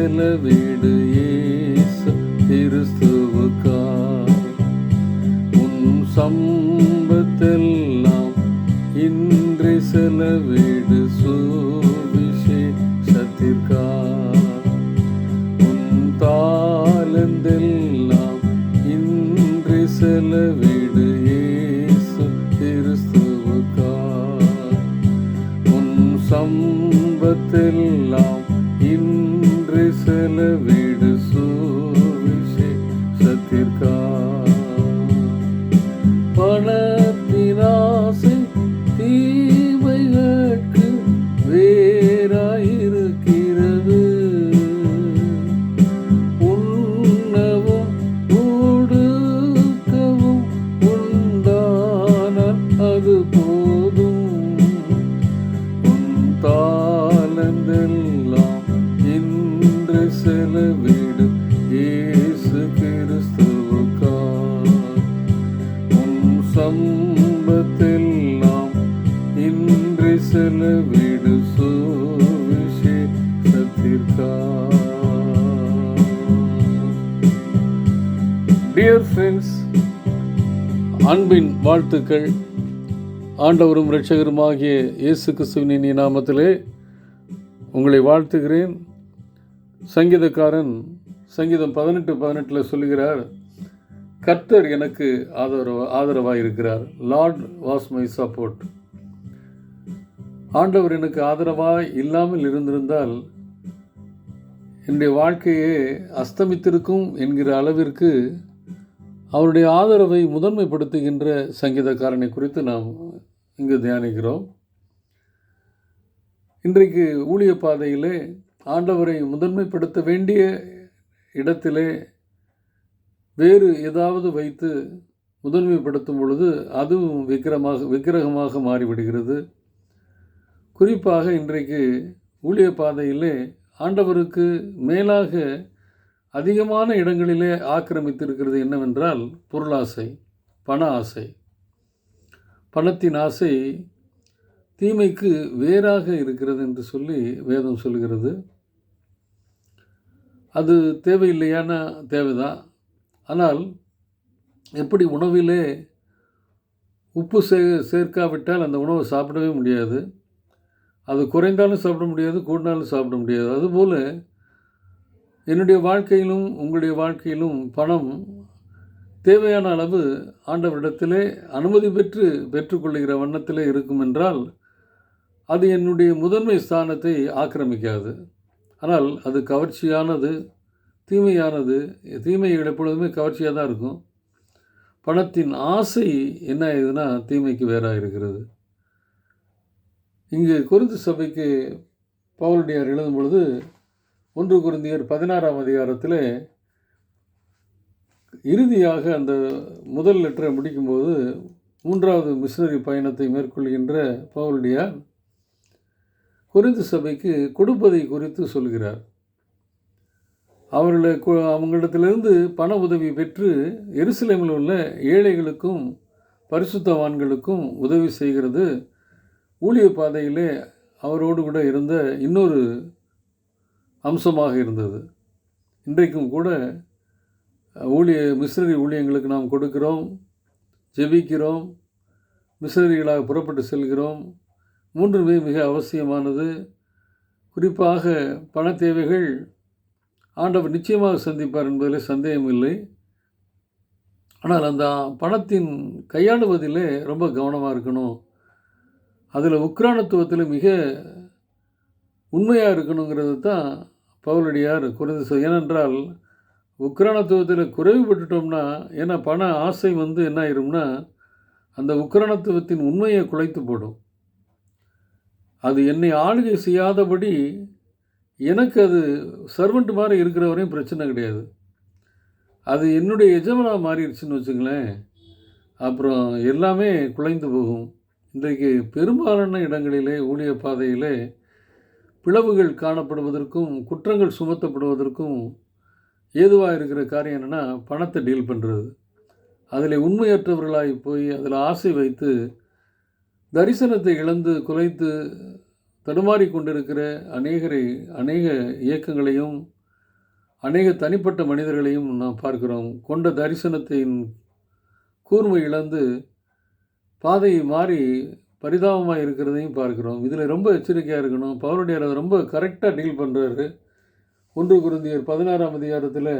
செலவிடு இயேசு கிறிஸ்துவுக்கா உன் சம்பத்தெல்லாம் இன்றி செலவிடு சுவிசேஷத்திற்கா தாளந்தெல்லாம் இன்று செலவிடு இயேசு கிறிஸ்துவுக்கா உன் சம்பத்தெல்லாம் இன்று செலவிடு சுவிசேஷத்திற்கா டியர் ஃப்ரெண்ட்ஸ் அன்பின் வாழ்த்துக்கள். ஆண்டவரும் இரட்சகருமாகிய இயேசு கிறிஸ்துவின் நாமத்திலே உங்களை வாழ்த்துகிறேன். சங்கீதக்காரன் சங்கீதம் பதினெட்டு பதினெட்டில் சொல்லுகிறார் கர்த்தர் எனக்கு ஆதரவு ஆதரவாக இருக்கிறார் லார்ட் வாஸ் மை சப்போர்ட் ஆண்டவர் எனக்கு ஆதரவாக இல்லாமல் இருந்திருந்தால் என்னுடைய வாழ்க்கையே அஸ்தமித்திருக்கும் என்கிற அளவிற்கு அவருடைய ஆதரவை முதன்மைப்படுத்துகின்ற சங்கீதக்காரனை குறித்து நாம் இங்கு தியானிக்கிறோம். இன்றைக்கு ஊழிய பாதையிலே ஆண்டவரை முதன்மைப்படுத்த வேண்டிய இடத்திலே வேறு ஏதாவது வைத்து முதன்மைப்படுத்தும் பொழுது அதுவும் விக்கிரமாக விக்கிரகமாக மாறிவிடுகிறது. குறிப்பாக இன்றைக்கு ஊழிய பாதையிலே ஆண்டவருக்கு மேலாக அதிகமான இடங்களிலே ஆக்கிரமித்திருக்கிறது என்னவென்றால் பொருளாசை பண ஆசை. பணத்தின் ஆசை தீமைக்கு வேறாக இருக்கிறது என்று சொல்லி வேதம் சொல்கிறது அது தேவையில்லையான தேவைதான் ஆனால் எப்படி உணவிலே உப்பு சே சேர்க்காவிட்டால் அந்த உணவை சாப்பிடவே முடியாது? அது குறைந்தாலும் சாப்பிட முடியாது கூடினாலும் சாப்பிட முடியாது. அதுபோல் என்னுடைய வாழ்க்கையிலும் உங்களுடைய வாழ்க்கையிலும் பணம் தேவையான அளவு ஆண்டவரிடத்திலே அனுமதி பெற்று பெற்றுக்கொள்கிற வண்ணத்திலே இருக்கும் என்றால் அது என்னுடைய முதன்மை ஸ்தானத்தை ஆக்கிரமிக்காது. ஆனால் அது கவர்ச்சியானது தீமையானது தீமைகள் எப்பொழுதுமே கவர்ச்சியாக தான் இருக்கும். பணத்தின் ஆசை என்ன ஆகுதுன்னா தீமைக்கு வேறாக இருக்கிறது இங்கு குருந்து சபைக்கு பவுலடியார் எழுதும் பொழுது ஒன்று குருந்தியர் பதினாறாம் அதிகாரத்தில் இறுதியாக அந்த முதல் லெட்டரை முடிக்கும்போது மூன்றாவது மிஷினரி பயணத்தை மேற்கொள்கின்ற பவுலடியார் குறிந்து சபைக்கு கொடுப்பதை குறித்து சொல்கிறார். அவர்களை அவங்களிடத்திலிருந்து பண உதவி பெற்று எருசலேமில் உள்ள ஏழைகளுக்கும் பரிசுத்தவான்களுக்கும் உதவி செய்கிறது. ஊழிய பாதையிலே அவரோடு கூட இருந்த இன்னொரு அம்சமாக இருந்தது. இன்றைக்கும் கூட ஊழிய மிஷினரி ஊழியங்களுக்கு நாம் கொடுக்கிறோம் ஜெபிக்கிறோம் மிஷினரிகளாக புறப்பட்டு செல்கிறோம். மூன்றுமே மிக அவசியமானது. குறிப்பாக பண தேவைகள் ஆண்டவர் நிச்சயமாக சந்திப்பார் என்பதில் சந்தேகமில்லை. ஆனால் அந்த பணத்தின் கையாளுவதிலே ரொம்ப கவனமாக இருக்கணும். அதில் உக்ரானத்துவத்தில் மிக உண்மையாக இருக்கணுங்கிறது தான் பவுலடியார் குறைந்து ஏனென்றால் உக்ரானத்துவத்தில் குறைவுபட்டுட்டோம்னா ஏன்னா பண ஆசை வந்து என்ன ஆயிரும்னா அந்த உக்ரானத்துவத்தின் உண்மையை குலைத்து போடும். அது என்னை ஆளுகை செய்யாதபடி எனக்கு அது சர்வெண்ட் மாதிரி இருக்கிற வரையும் பிரச்சனை கிடையாது. அது என்னுடைய எஜமானாக மாறிடுச்சுன்னு வச்சுங்களேன். அப்புறம் எல்லாமே குலைந்து போகும். இன்றைக்கு பெரும்பாலான இடங்களிலே ஊழிய பாதையிலே பிளவுகள் காணப்படுவதற்கும் குற்றங்கள் சுமத்தப்படுவதற்கும் ஏதுவாக இருக்கிற காரியம் என்னென்னா பணத்தை டீல் பண்ணுறது அதில் உண்மையற்றவர்களாகி போய் அதில் ஆசை வைத்து தரிசனத்தை இழந்து குலைத்து தடுமாறி கொண்டிருக்கிற அநேகரை அநேக இயக்கங்களையும் அநேக தனிப்பட்ட மனிதர்களையும் நாம் பார்க்கிறோம். கொண்ட தரிசனத்தின் கூர்மை இழந்து பாதையை மாறி பரிதாபமாக இருக்கிறதையும் பார்க்கிறோம். இதில் ரொம்ப எச்சரிக்கையாக இருக்கணும். பவுலுடையார் அதை ரொம்ப கரெக்டாக டீல் பண்ணுறாரு ஒன்று குருந்தியர் பதினாறாம் அதிகாரத்தில்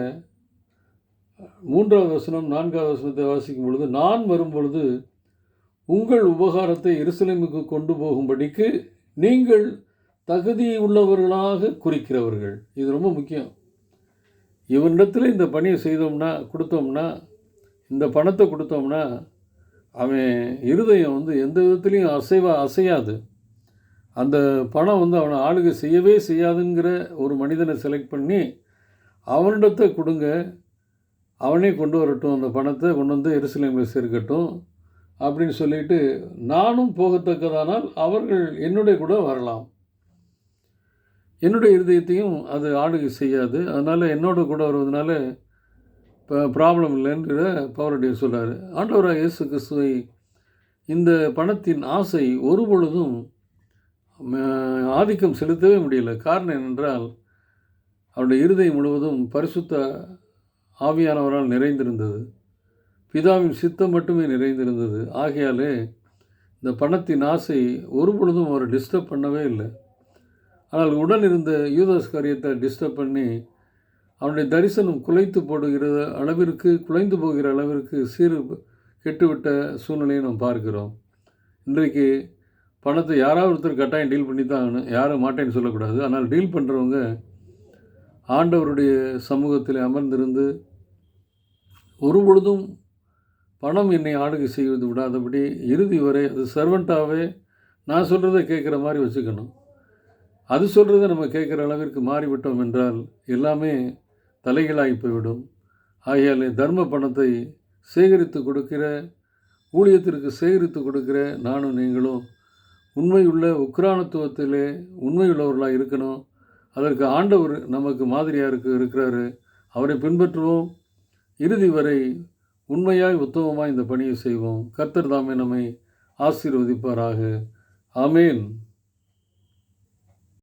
மூன்றாவது வசனம் நான்காவது வசனத்தை வாசிக்கும் பொழுது நான் வரும் பொழுது உங்கள் உபகாரத்தை எருசலேமுக்கு கொண்டு போகும்படிக்கு நீங்கள் தகுதி உள்ளவர்களாக குறிக்கிறவர்கள். இது ரொம்ப முக்கியம். இவனிடத்தில் இந்த பணியை செய்தோம்னா கொடுத்தோம்னா இந்த பணத்தை கொடுத்தோம்னா அவன் இருதயம் வந்து எந்த விதத்துலேயும் அசைவா அசையாது. அந்த பணம் வந்து அவனை ஆளுகை செய்யவே செய்யாதுங்கிற ஒரு மனிதனை செலக்ட் பண்ணி அவனிடத்தை கொடுங்க. அவனே கொண்டு வரட்டும். அந்த பணத்தை கொண்டு வந்து எருசலேமில் சேர்க்கட்டும். அப்படின்னு சொல்லிட்டு நானும் போகத்தக்கதானால் அவர்கள் என்னுடைய கூட வரலாம். என்னுடைய இருதயத்தையும் அது ஆளுகை செய்யாது. அதனால் என்னோட கூட வருவதனால இப்போ ப்ராப்ளம் இல்லைன்ற பவரடியை சொல்கிறார் ஆண்டவராக இயேசு கிறிஸ்துவை இந்த பணத்தின் ஆசை ஒரு பொழுதும் ஆதிக்கம் செலுத்தவே முடியல. காரணம் என்னென்றால் அவருடைய இருதயம் முழுவதும் பரிசுத்த ஆவியானவரால் நிறைந்திருந்தது. பிதாவின் சித்தம் மட்டுமே நிறைந்திருந்தது. ஆகையாலே இந்த பணத்தின் ஆசை ஒரு பொழுதும் அவரை டிஸ்டர்ப் பண்ணவே இல்லை. ஆனால் உடன் இருந்த யூதாஸ் காரியத்தை டிஸ்டர்ப் பண்ணி அவனுடைய தரிசனம் குலைத்து போடுகிற அளவிற்கு குலைந்து போகிற அளவிற்கு சீறு கெட்டுவிட்ட சூழ்நிலையை நாம் பார்க்கிறோம். இன்றைக்கு பணத்தை யாராவது ஒருத்தர் கட்டாயம் டீல் பண்ணி தான் ஆகணும். யாரும் மாட்டேன்னு சொல்லக்கூடாது. ஆனால் டீல் பண்ணுறவங்க ஆண்டவருடைய சமூகத்தில் அமர்ந்திருந்து ஒரு பொழுதும் பணம் என்னை ஆளுகை செய்வது விடாதபடி இறுதி வரை அது சர்வெண்ட்டாகவே நான் சொல்கிறத கேட்குற மாதிரி வச்சுக்கணும். அது சொல்கிறத நம்ம கேட்குற அளவிற்கு மாறிவிட்டோம் என்றால் எல்லாமே தலைகளாகி போய்விடும். ஆகையால் தர்ம பணத்தை சேகரித்து கொடுக்கிற ஊழியத்திற்கு சேகரித்து கொடுக்கிற நானும் நீங்களும் உண்மையுள்ள உக்ரானத்துவத்திலே உண்மையுள்ளவர்களாக இருக்கணும். அதற்கு ஆண்டவர் நமக்கு மாதிரியாக இருக்கு இருக்கிறாரு. அவரை பின்பற்றுவோம். இறுதி வரை உண்மையாய் உத்தமமாய் இந்த பணியை செய்வோம். கர்த்தர் தாமே நம்மை ஆசீர்வதிப்பாராக. அமேன்